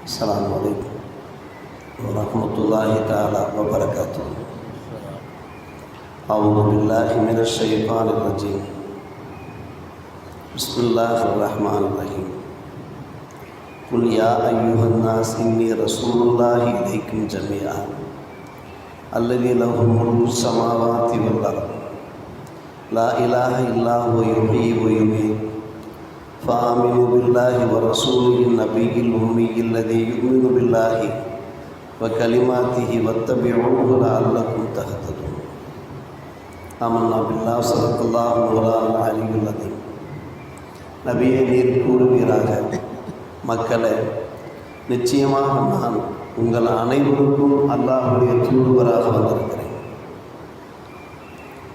السلام عليكم ورحمة الله تعالى وبركاته. أعوذ بالله من الشيطان الرجيم. بسم الله الرحمن الرحيم. قل يا أيها الناس إني رسول الله إليكم جميعا. الذي له ملك السماوات والأرض. لا إله إلا هو يحيي ويميت. فآمنوا بالله ورسوله النبي الأمي الذي يؤمن بالله وكلماته واتبعوه لعلكم تهتدون آمنا بالله صدق الله مولانا العلي العظيم நபியை நீர் கூறுவீராக மக்களே நிச்சயமாக நான் உங்கள் அனைவருக்கும் அல்லாஹுடைய தூதுவராக வந்திருக்கிறேன்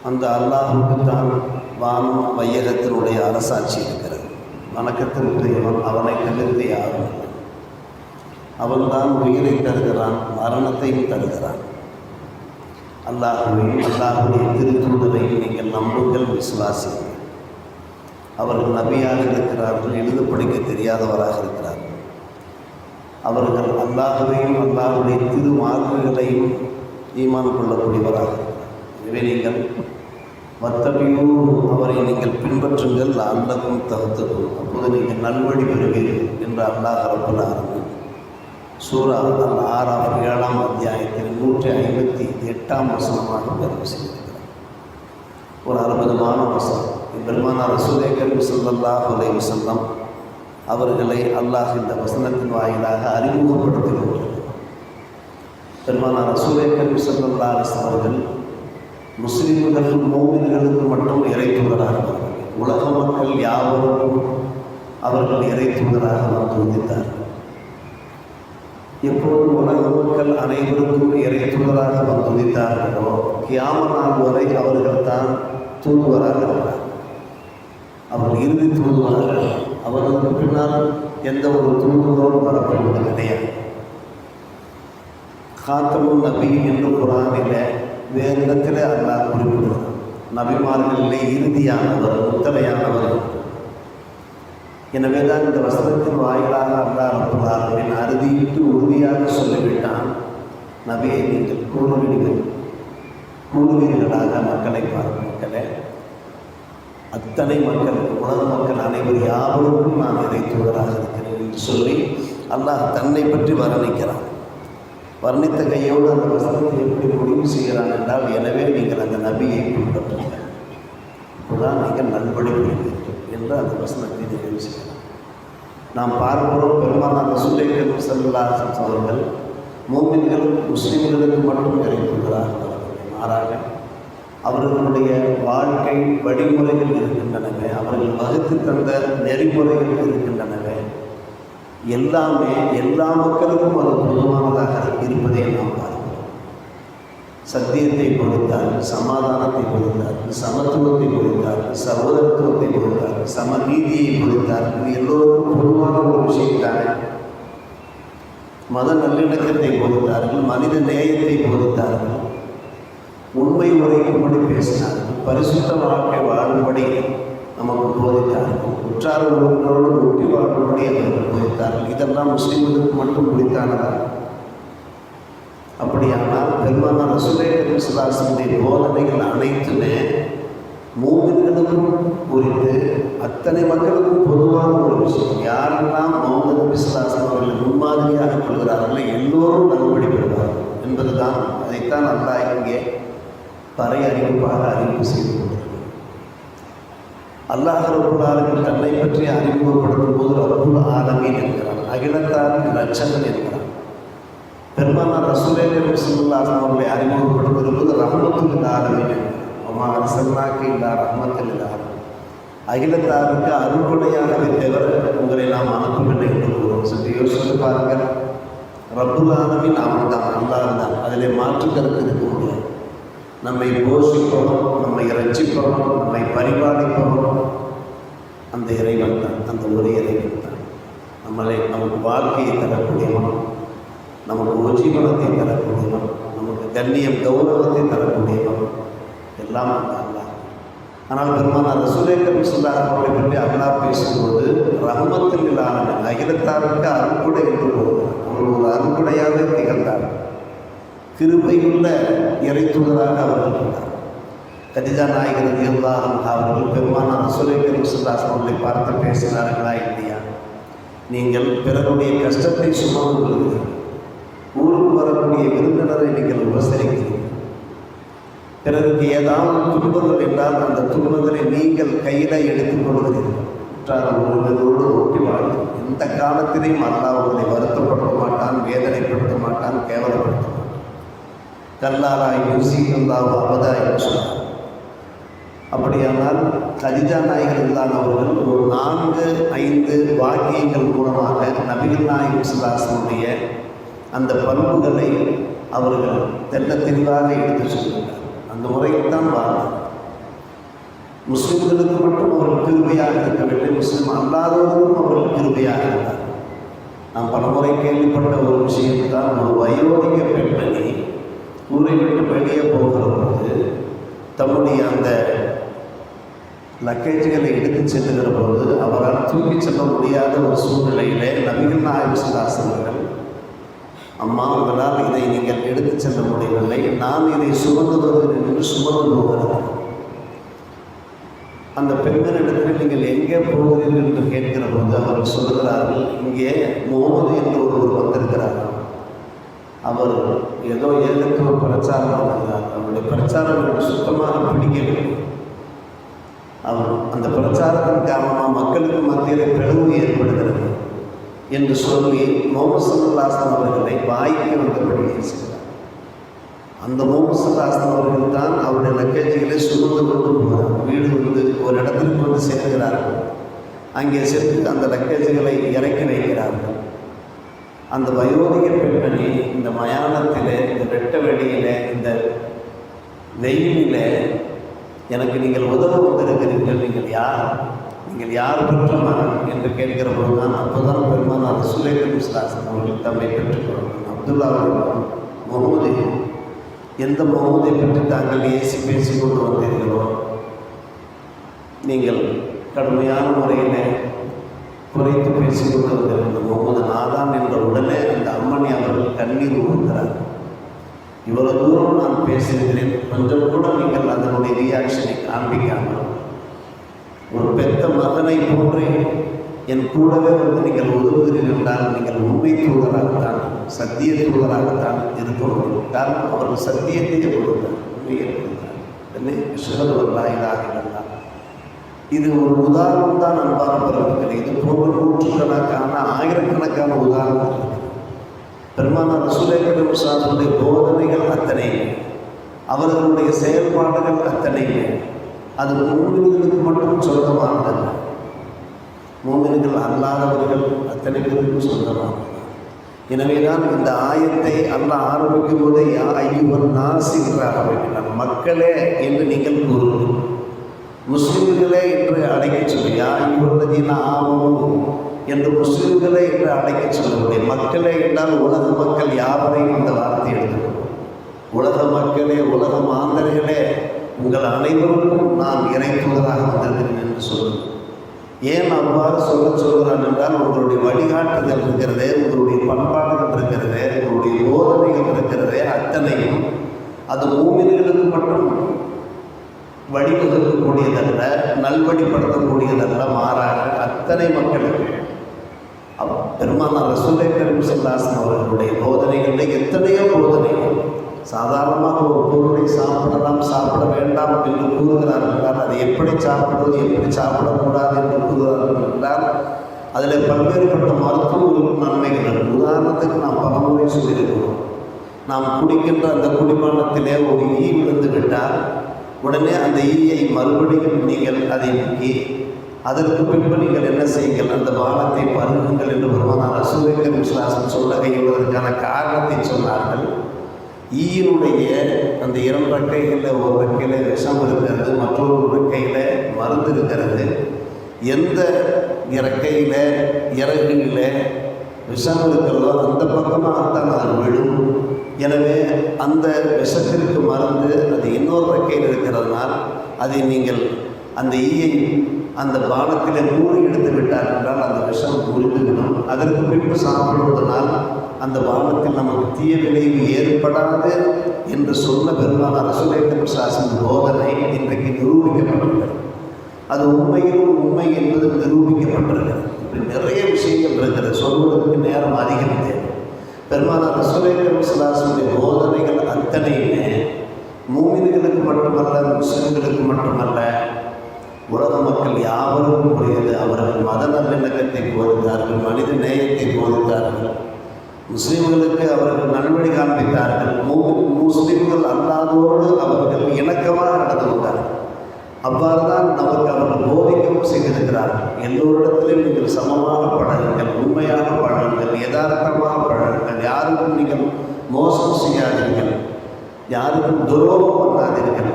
அந்த அல்லாஹுக்கு தான் வானம் வையகத்தினுடைய அரசாட்சி இருக்கிறது வணக்கத்திற்குரியவன் அவனை கழித்து யாரும் அவன்தான் உயிரை தருகிறான் மரணத்தையும் தருகிறான். அல்லாஹுவையும் அல்லாஹுடைய திருத்தூதரையும் நீங்கள் நம்புங்கள் விசுவாசிங்கள் அவர்கள் நபியாக இருக்கிறார்கள் எழுத படிக்க தெரியாதவராக இருக்கிறார்கள். அவர்கள் அல்லாஹுவையும் அல்லாஹுடைய திரு மார்க்குகளையும் ஈமான் கொள்ளக்கூடியவராக இருக்கிறார் எனவே நீங்கள் மத்தபியும் அவரை நீங்கள் பின்பற்றுங்கள் அல்லதும் தகுத்ததும் அப்போது நீங்கள் நல்வழி பெறுவீர்கள் என்று அல்லாஹ் ரப்பல் ஆரம்பி சூரா அல் ஆறாம் ஏழாம் அத்தியாயத்தில் நூற்றி ஐம்பத்தி எட்டாம் வசனமாக பதிவு செய்திருக்கிறார். ஒரு அற்புதமான வசனம். பெருமானார் சூரிய கல்வி சொல்லல்லாஹ் அலை வசல்லம் அவர்களை அல்லாஹ் இந்த வசனத்தின் வாயிலாக அறிமுகப்படுத்தி கொண்டிருக்கிறார் பெருமானார் சூரிய கல்வி சொல்லல்லா அவர்கள் முஸ்லிம்களுக்கும் மோமின்களுக்கும் மட்டும் இறை தூதராக உலக மக்கள் யாவருக்கும் அவர்கள் இறை தூதராக வந்து உதித்தார் எப்போது உலக மக்கள் அனைவருக்கும் இறை தூதராக வந்து உதித்தார்களோ கியாம நாள் வரை அவர்கள் தான் தூதுவராக இருக்கிறார் அவர் இறுதி தூதுவராக அவர்களுக்கு பின்னால் எந்த ஒரு தூதுவரும் வரப்படுவது கிடையாது காத்தமும் நபி என்று குரானில் வேறு இடத்துல அல்லாஹ் குறிப்பிடுகிறார் நபிமார்களிலே இறுதியானவர் முத்தரையானவர் எனவே தான் இந்த வசனத்தின் வாயிலாக அல்லாஹ் என் அறுதியிட்டு உறுதியாக சொல்லிவிட்டான். நபியை நீங்கள் கூறுவீர்கள் கூறுவீர்களாக மக்களை பார்க்கும் மக்களே அத்தனை மக்கள் உலக மக்கள் அனைவர் யாவருக்கும் நான் இதை தூதராக இருக்கிறேன் என்று சொல்லி அல்லாஹ் தன்னை பற்றி வர்ணிக்கிறான். வர்ணித்த கையோடு அந்த வசனத்தை எப்படி முடிவு செய்கிறான் என்றால் எனவே நீங்கள் அந்த நபியை பின்பற்றுங்கள். இப்போதான் நீங்கள் நல்வழி பெறுவீர்கள் என்று அந்த வசனத்தை நிறைவு செய்யலாம் நாம் பார்க்கிறோம் பெருமானார் ரசூலை செல்லாசன் அவர்கள் மூமின்கள் முஸ்லீம்களுக்கு மட்டும் கிடைத்துள்ளார்கள் மாறாக அவர்களுடைய வாழ்க்கை வழிமுறைகள் இருக்கின்றனவே அவர்கள் வகுத்து தந்த நெறிமுறைகள் இருக்கின்றனவே எல்லாமே எல்லா மக்களுக்கும் அது பொதுவானதாக இருப்பதை நாம் பார்க்கிறோம். சத்தியத்தை கொடுத்தார் சமாதானத்தை கொடுத்தார் சமத்துவத்தை கொடுத்தார் சகோதரத்துவத்தை கொடுத்தார் சமநீதியை கொடுத்தார் இது எல்லோருக்கும் பொதுவான ஒரு விஷயம்தானே? மத நல்லிணக்கத்தை கொடுத்தார்கள் மனித நேயத்தை கொடுத்தார்கள் உண்மை உரைக்கும்படி பேசினார்கள் பரிசுத்த வாழ்க்கை வாழும்படி நமக்கு போதித்தார்கள் உற்றார் உறவினரோடு ஒட்டி வாழும்படி அவர்கள் போதித்தார்கள். இதெல்லாம் முஸ்லீம்களுக்கு மட்டும் பிடித்தானதா? அப்படியானால் பெருமான ரசூலை சுல்லாசனுடைய போதனைகள் அனைத்துமே மூமின்களுக்கும் குறித்து அத்தனை மக்களுக்கும் பொதுவான ஒரு விஷயம். யாரெல்லாம் மௌன நபி சுல்லாசன் அவர்களை முன்மாதிரியாக கொள்கிறார்களோ எல்லோரும் நல்வழி பெறுவார்கள். என்பதுதான் அதைத்தான் அல்லாஹ் இங்கே பறை அறிவிப்பாக அறிவிப்பு செய்து அல்லாஹ் ரபுல் ஆலமின் தன்னை பற்றி அறிமுகப்படுத்தும் போது ரபுல் ஆலமீன் என்கிறான் அகிலத்தாரின் ரட்சகன் என்கிறான் பெருமானார் ரசூலே ரசூல்லாசன் அவர்களை அறிமுகப்படுத்துவது ரஹமத்துல் ஆலமீன் அம்மா அரசன்னாக்கு இல்லா ரஹமத்தில் இல்லாத அகிலத்தாருக்கு அருள்கொடையாகவே தவிர உங்களை நாம் அனுப்பவில்லை என்று கூறுவோம். சற்று யோசித்து பாருங்கள். ரப்புல் ஆலமின் அவன் தான் அல்லாஹ் தான் அதில் மாற்று கருத்து இருக்க முடியாது. நம்மை போஷிப்பவன் நம்மை ரட்சிப்பவன் நம்மை பரிபாலிப்பவன் அந்த இறைவன் தான் அந்த ஒரு இறைவன் தான். நம்மளை நமக்கு வாழ்க்கையை தரக்கூடியவன் நமக்கு உஜீவனத்தை தரக்கூடியவன் நமக்கு கண்ணியம் கௌரவத்தை தரக்கூடியவன் எல்லாம் ஆனால் பெருமானார் அந்த சொல்லாத அவரை பற்றி அல்லா பேசும்போது ரகமத்தில் இல்லாமல் அகிலத்தாருக்கு அருக்குடை என்று போகிறார் அவர் ஒரு அருக்குடையாக திகழ்ந்தார் கிருபையுள்ள இறைத்துவதாக அவர் இருந்தார் கதிஜா நாயகர் எல்லாரும் அவர்கள் பெருமானார் ரசூலேக்கர் சொல்லாஸ் அவர்களை பார்த்து பேசினார்களா இல்லையா? நீங்கள் பிறருடைய கஷ்டத்தை சுமந்து கொள்கிறீர்கள் ஊருக்கு வரக்கூடிய விருந்தினரை நீங்கள் உபசரிக்கிறீர்கள். பிறருக்கு ஏதாவது துன்பங்கள் என்றால் அந்த துன்பங்களை நீங்கள் கையில் எடுத்துக் கொள்கிறீர்கள் ஒருவரோடு ஒட்டி வாழ்ந்து எந்த காலத்திலையும் அல்லாஹ் உங்களை வருத்தப்படுத்த மாட்டான் வேதனைப்படுத்த மாட்டான் கேவலப்படுத்த மாட்டான். கல்லாராய் யூசிகல்லாஹ் அபதா என்று சொன்னார். அப்படியானால் கதிஜா நாயகர் தான் அவர்கள். ஒரு நான்கு ஐந்து வாக்கியங்கள் மூலமாக நபிகள் நாயகம் சுல்லாசனுடைய அந்த பண்புகளை அவர்கள் தெல்ல தெளிவாக எடுத்து சொல்கிறார் அந்த முறைக்குத்தான் வாழ்ந்தார். முஸ்லிம்களுக்கு மட்டும் அவர்கள் கிருபையாக இருக்கவில்லை. முஸ்லிம் அல்லாதவர்களும் அவர்கள் கிருபையாக இருந்தார். நான் பலமுறை கேள்விப்பட்ட ஒரு விஷயம்தான் ஒரு வயோதிக பெண்மணி ஊரை விட்டு வெளியே போகிற போது தம்முடைய அந்த லக்கேஜ்களை எடுத்து செல்லுகிற போது அவரால் தூக்கி செல்ல முடியாத ஒரு சூழ்நிலையிலே நபிகள் நாயகம் அம்மா உங்களால் இதை நீங்கள் எடுத்து செல்ல முடியவில்லை. நான் இதை சுமந்து வருகிறேன் என்று சுமந்து போகிறார் அந்த பெண்களிடத்தில் நீங்கள் எங்கே போகிறீர்கள் என்று கேட்கிற போது அவர்கள் சொல்கிறார்கள் இங்கே முகமது என்று ஒருவர் வந்திருக்கிறார். அவர் ஏதோ ஏகத்துவ பிரச்சாரம் அவருடைய பிரச்சாரம் எனக்கு சுத்தமாக பிடிக்கவில்லை. அந்த பிரச்சாரத்தின் காரணமாக மக்களுக்கு மத்தியில் பிளவு ஏற்படுகிறது என்று சொல்லி முகமது அவர்களை வாய்க்கு வந்தபடி பேசுகிறார். அந்த முகமது அவர்கள் தான் அவருடைய லக்கேஜுகளை சுமந்து கொண்டு போகிறார் வீடு வந்து ஒரு இடத்திற்கு வந்து சேர்க்கிறார்கள் அங்கே சேர்த்து அந்த லக்கேஜுகளை இறக்கி வைக்கிறார்கள். அந்த வயோதிக பெண்மணி இந்த மயானத்தில் இந்த வெட்ட வெளியில் இந்த வெயிலில் எனக்கு நீங்கள் உதவ வந்திருக்கிறீர்கள். நீங்கள் யார்? நீங்கள் யார் பெற்றமா என்று கேட்கிற போது தான் அப்போதான் பெருமான் அந்த சுலேகர் முஸ்லாசன் அவர்கள் தம்மை பெற்றுக்கொள்ளும் அப்துல்லா அவர்கள் முகமது எந்த முகமதை பற்றி தாங்கள் ஏசி பேசி கொண்டு வந்தீர்களோ நீங்கள் கடுமையான முறையில் குறைத்து பேசிக்கொண்டு வந்திருந்த முகமது நாதான் என்ற உடனே அந்த அம்மணி அவர்கள் கண்ணீர் ஊறுகிறார் இவ்வளவு தூரம் நான் பேசியிருக்கிறேன். நீங்கள் ரியாக்ஷனை காண்பிக்காமல் ஒரு பெத்த மகனை போன்றே என் கூடவே வந்து நீங்கள் உதவுகிறீர்கள் என்றால் நீங்கள் உண்மை தூதராகத்தான் சத்திய தூதராகத்தான் இருக்க முடியும் காரணம் அவர்கள் சத்தியத்தையே கொடுத்தார் உண்மையை கொடுத்தார். என்ன சிறந்தவர்களாக இருந்தார். இது ஒரு உதாரணம் தான் அன்பான பிறகுகள் இது போன்ற நூற்றுக்கணக்கான ஆயிரக்கணக்கான உதாரணம் இருக்கு. பெருமானார் ரசூலேக்கரும் சாதனுடைய போதனைகள் அத்தனை. அவர்களுடைய செயல்பாடுகள் அத்தனை அது மூமின்களுக்கு மட்டும் சொந்தமானதல்ல. மூமின்கள் அல்லாதவர்கள் அத்தனை பேருக்கும் சொந்தமானது. எனவேதான் இந்த ஆயத்தை அல்லாஹ் ஆரம்பிக்கும் போது யா ஐயுவன் நாசி என்று ஆரம்பிக்கிறார் மக்களே என்று நீங்கள் கூறுவோம் முஸ்லிம்களே என்று அழைக்க சொல்லி. யா ஐயுவல்லதீன ஆமனும் என்று முஸ்லிம்களே என்று அழைக்க சொல்லவில்லை. மக்களே என்றால் உலக மக்கள் யாவரையும் அந்த வார்த்தை எழுதும். மக்களே உலக மாந்தர்களே உங்கள் அனைவருக்கும் நான் இறை வந்திருக்கிறேன் என்று சொல்லுங்கள். ஏன் அவ்வாறு சொல்ல சொல்கிறான் என்றால் உங்களுடைய வழிகாட்டுதல் இருக்கிறதே உங்களுடைய பண்பாடுகள் இருக்கிறதே உங்களுடைய போதனைகள் இருக்கிறதே அத்தனையும் அது மூமின்களுக்கு மட்டும் வழிவகுக்கக்கூடியதல்ல நல்வழிப்படுத்தக்கூடியதல்ல மாறாக அத்தனை மக்களுக்கு. பெருமானார் ரசூலை கரீம் அவர்களுடைய போதனைகளில் எத்தனையோ போதனைகள். சாதாரணமாக ஒரு பொருளை சாப்பிடலாம் சாப்பிட வேண்டாம் என்று கூறுகிறார்கள். என்றால் அதை எப்படி சாப்பிடுவது எப்படி சாப்பிடக்கூடாது என்று கூறுகிறார்கள் என்றால் அதில் பல்வேறுபட்ட மருத்துவ நன்மைகள் உதாரணத்துக்கு நாம் பலமுறை சொல்லியிருக்கிறோம். நாம் குடிக்கின்ற அந்த குடிமானத்திலே ஒரு ஈ விழுந்து விட்டால் உடனே அந்த ஈயை மறுபடியும் நீங்கள் அதை நீக்கி அதற்கு பின்பு நீங்கள் என்ன செய்யுங்கள்? அந்த பானத்தை பருகுங்கள் என்று பெருமானார் ரசூலிக்கர் விசுவாசம் சொல்ல கையுள்ளதற்கான காரணத்தை சொன்னார்கள். ஈயினுடைய அந்த இரண்டு ரெக்கைகளில் ஒரு ரெக்கையில் விஷம் இருக்கிறது மற்றொரு ரெக்கையில் மருந்து இருக்கிறது. எந்த இறக்கையில் இறகுகளில் விஷம் இருக்கிறதோ அந்த பக்கமாகத்தான் அது விழும். எனவே அந்த விஷத்திற்கு மருந்து அது இன்னொரு ரெக்கையில் இருக்கிறதுனால் அதை நீங்கள் அந்த ஈயை அந்த பானத்திலே மூடி எடுத்து விட்டார் என்றால் அந்த விஷம் புரிந்துவிடும் அதற்கு பின்பு சாப்பிடுவதனால் அந்த பானத்தில் நமக்கு தீய விளைவு ஏற்படாது என்று சொன்ன பெருமான ரசூலேக்கர் சாசன் போதனை இன்றைக்கு நிரூபிக்கப்பட்டுள்ளது. அது உண்மையிலும் உண்மை என்பது நிரூபிக்கப்பட்டிருக்கிறது இப்படி நிறைய விஷயங்கள் இருக்கிறது. சொல்வதற்கு நேரம் அதிகம் தேவை பெருமானார் ரசூலேக்கர் சலாசனுடைய போதனைகள் அத்தனையுமே மூமின்களுக்கு மட்டுமல்ல முஸ்லிம்களுக்கு மட்டுமல்ல உலக மக்கள் யாவருக்கும் உரியது. அவர்கள் மத நல்லிணக்கத்தை போதித்தார்கள் மனித நேயத்தை போதித்தார்கள் முஸ்லீம்களுக்கு அவர்கள் நல்வழி காண்பித்தார்கள். முஸ்லீம்கள் அல்லாதோடு அவர்கள் இணக்கமாக நடந்து கொண்டார்கள். அவ்வாறு தான் நமக்கு அவர்கள் போதிக்கவும் செய்திருக்கிறார்கள். எல்லோரிடத்திலும் நீங்கள் சமமாக பழகுங்கள் உண்மையாக பழகுங்கள் யதார்த்தமாக பழகுங்கள். யாருக்கும் நீங்கள் மோசம் செய்யாதீர்கள். யாருக்கும் துரோகம் பண்ணாதீர்கள்.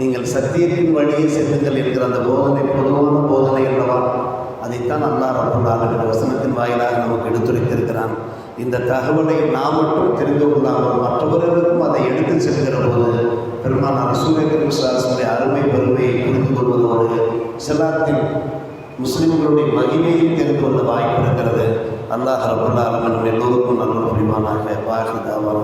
நீங்கள் சத்தியத்தின் வழியே செல்லுங்கள் என்கிற அந்த போதனை பொதுவான போதனை அல்லவா? அதைத்தான் அல்லாஹ் ரபுல்லாஹ் வசனத்தின் வாயிலாக நமக்கு எடுத்துரைத்திருக்கிறான். இந்த தகவலை நாம் மட்டும் தெரிந்து கொள்ளாமல் மற்றவர்களுக்கும் அதை எடுத்து செல்கிற போது பெருமானார் சூரியகர் விசுவாசனுடைய அருமை பெருமையை புரிந்து கொள்வதோடு சிலாத்தின் முஸ்லிம்களுடைய மகிமையை தெரிந்து கொள்ள வாய்ப்பு இருக்கிறது. அல்லாஹ் ரபுல்லா அலமன் எல்லோருக்கும் நல்ல புரிவானாக வாஹிதாவாக